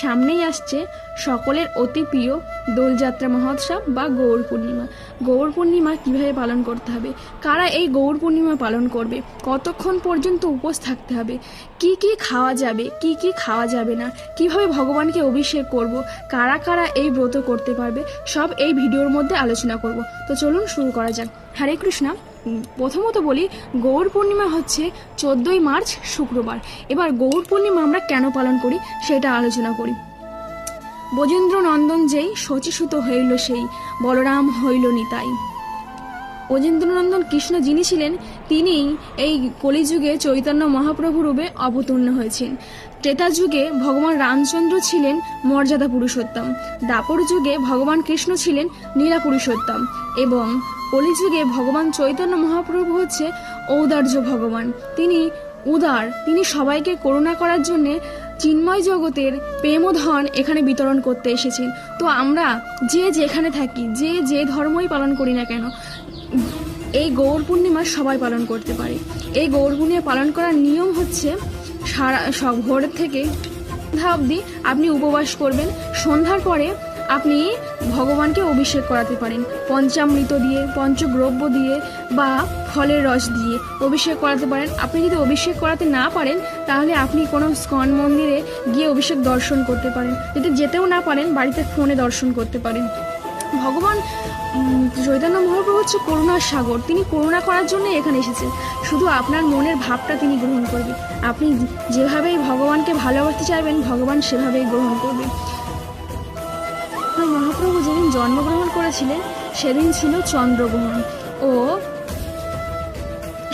সামনেই আসছে সকলের অতি প্রিয় দোলযাত্রা মহোৎসব বা গৌর পূর্ণিমা। গৌর পূর্ণিমা কীভাবে পালন করতে হবে? কারা এই গৌর পূর্ণিমা পালন করবে? কতক্ষণ পর্যন্ত উপোস থাকতে হবে? কি কি খাওয়া যাবে? কি কি খাওয়া যাবে না? কীভাবে ভগবানকে অভিষেক করব? কারা কারা এই ব্রত করতে পারবে? সব এই ভিডিওর মধ্যে আলোচনা করব। তো চলুন শুরু করা যাক। হরে কৃষ্ণা। প্রথমত বলি, গৌর পূর্ণিমা হচ্ছে চোদ্দই মার্চ, শুক্রবার। এবার গৌর পূর্ণিমা আমরা কেন পালন করি সেটা আলোচনা করি। বজেন্দ্র নন্দন যেই শচিসূত হইল সেই, বলরাম হইল নিতাই। বজেন্দ্রনন্দন কৃষ্ণ যিনি ছিলেন তিনি এই কলিযুগে চৈতন্য মহাপ্রভু রূপে অবতীর্ণ হয়েছেন। ত্রেতা যুগে ভগবান রামচন্দ্র ছিলেন মর্যাদা পুরুষোত্তম। দাপর যুগে ভগবান কৃষ্ণ ছিলেন নীলা পুরুষোত্তম। এবং কলিযুগে ভগবান চৈতন্য মহাপ্রভু হচ্ছে ঔদার্য ভগবান। তিনি উদার, তিনি সবাইকে করুণা করার জন্যে চিন্ময় জগতের প্রেমধন এখানে বিতরণ করতে এসেছেন। তো আমরা যে যেখানে থাকি, যে যে ধর্মই পালন করি না কেন এই গৌর পূর্ণিমা সবাই পালন করতে পারে। এই গৌর পূর্ণিমা পালন করার নিয়ম হচ্ছে, সারা ভোর থেকে সন্ধ্যা অবধি আপনি উপবাস করবেন। সন্ধ্যার পরে আপনি ভগবানকে অভিষেক করাতে পারেন। পঞ্চামৃত দিয়ে পঞ্চদ্রব্য দিয়ে বা ফলের রস দিয়ে অভিষেক করাতে পারেন। আপনি যদি অভিষেক করাতে না পারেন, তাহলে আপনি কোনো স্কন মন্দিরে গিয়ে অভিষেক দর্শন করতে পারেন। যদি যেতেও না পারেন, বাড়িতে ফোনে দর্শন করতে পারেন। ভগবান চৈতন্য মহাপ্রভু হচ্ছে করুণার সাগর। তিনি করুণা করার জন্য এখানে এসেছেন। শুধু আপনার মনের ভাবটা তিনি গ্রহণ করবে আপনি যেভাবেই ভগবানকে ভালোবাসতে চাইবেন, ভগবান সেভাবেই গ্রহণ করবে মহাপ্রভু যেদিন জন্মগ্রহণ করেছিলেন, সেদিন ছিল চন্দ্রগ্রহণ ও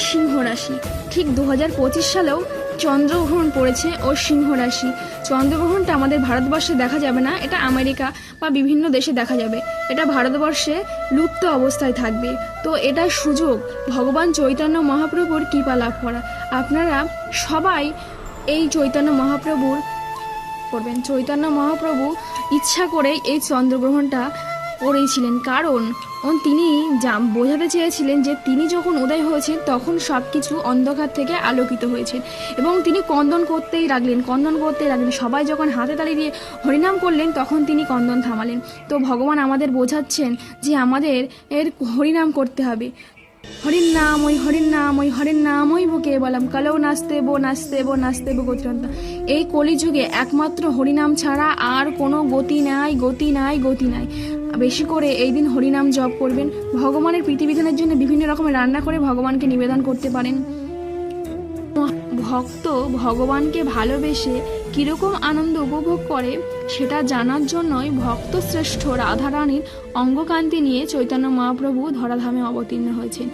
সিংহ রাশি ঠিক দু হাজার পঁচিশ সালেও চন্দ্রগ্রহণ পড়েছে ও সিংহ রাশি। চন্দ্রগ্রহণটা আমাদের ভারতবর্ষে দেখা যাবে না, এটা আমেরিকা বা বিভিন্ন দেশে দেখা যাবে। এটা ভারতবর্ষে লুপ্ত অবস্থায় থাকবে। তো এটা সুযোগ, ভগবান চৈতন্য মহাপ্রভুর কৃপা লাভ করা। আপনারা সবাই এই চৈতন্য মহাপ্রভুর করবেন। চৈতন্য মহাপ্রভু ইচ্ছা করে এই চন্দ্রগ্রহণটা করেছিলেন কারণ তিনি যা বোঝাতে চেয়েছিলেন যে তিনি যখন উদয় হয়েছেন, তখন সব কিছু অন্ধকার থেকে আলোকিত হয়েছে। এবং তিনি কন্দন করতেই লাগলেন, কন্দন করতেই লাগলেন। সবাই যখন হাতে তালি দিয়ে হরিনাম করলেন, তখন তিনি কন্দন থামালেন। তো ভগবান আমাদের বোঝাচ্ছেন যে আমাদের এর হরিনাম করতে হবে। হরির নাম ওই হরির নাম ওই হরির নাম ওই বুকে বললাম কালেও নাচতে বো নাচতে বো নাচতে বো গতিরন্ত। এই কলিযুগে একমাত্র হরিনাম ছাড়া আর কোনো গতি নাই গতি নাই গতি নাই। বেশি করে এই দিন হরিনাম জপ করবেন। ভগবানের প্রীতিবিধানের জন্য বিভিন্ন রকমের রান্না করে ভগবানকে নিবেদন করতে পারেন। ভক্ত ভগবানকে ভালোবেসে কীরকম আনন্দ উপভোগ করে, সেটা জানার জন্যই ভক্ত শ্রেষ্ঠ রাধারানীর অঙ্গকান্তি নিয়ে চৈতন্য মহাপ্রভু ধরাধামে অবতীর্ণ হয়েছেন।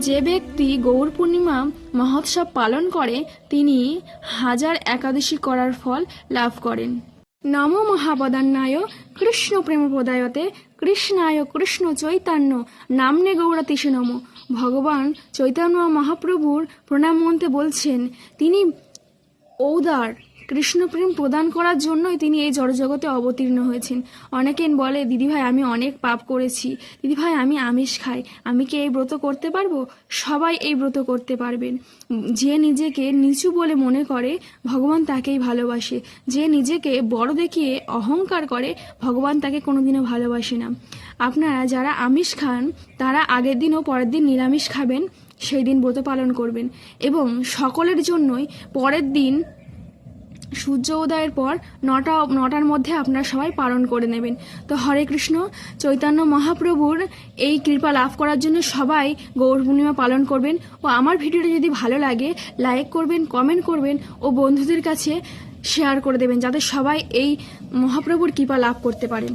যে ব্যক্তি গৌর পূর্ণিমা মহোৎসব পালন করে, তিনি হাজার একাদশী করার ফল লাভ করেন। নম মহাবদান্নায় কৃষ্ণ প্রেম প্রদায়তে কৃষ্ণায় কৃষ্ণ চৈতন্য নামনে গৌড়া গৌরাতিশে নম ভগবান চৈতন্য মহাপ্রভুর প্রণাম মন্ত্রে বলছেন তিনি ঔদার কৃষ্ণপ্রেম প্রদান করার জন্যই তিনি এই জড়জগতে অবতীর্ণ হয়েছেন। অনেকেন বলে দিদিভাই আমি অনেক পাপ করেছি। দিদিভাই আমি আমিষ খাই। আমি কি এই ব্রত করতে পারব? সবাই এই ব্রত করতে পারবেন। যে নিজেকে নিচু বলে মনে করে, ভগবান তাকেই ভালোবাসে। যে নিজেকে বড় দেখিয়ে অহংকার করে, ভগবান তাকে কোনোদিনও ভালোবাসে না। আপনারা যারা আমিষ খান, তারা আগের দিন ও পরের দিন নিরামিষ খাবেন, সেই দিন ব্রত পালন করবেন। এবং সকলের জন্যই পরের দিন সূর্য উদয়ের পর নটা, নটার মধ্যে আপনারা সবাই পালন করে নেবেন। তো হরে কৃষ্ণ, চৈতন্য মহাপ্রভুর এই কৃপা লাভ করার জন্য সবাই গৌর পূর্ণিমা পালন করবেন। ও আমার ভিডিওটা যদি ভালো লাগে লাইক করবেন কমেন্ট করবেন ও বন্ধুদের কাছে শেয়ার করে দেবেন, যাতে সবাই এই মহাপ্রভুর কৃপা লাভ করতে পারেন।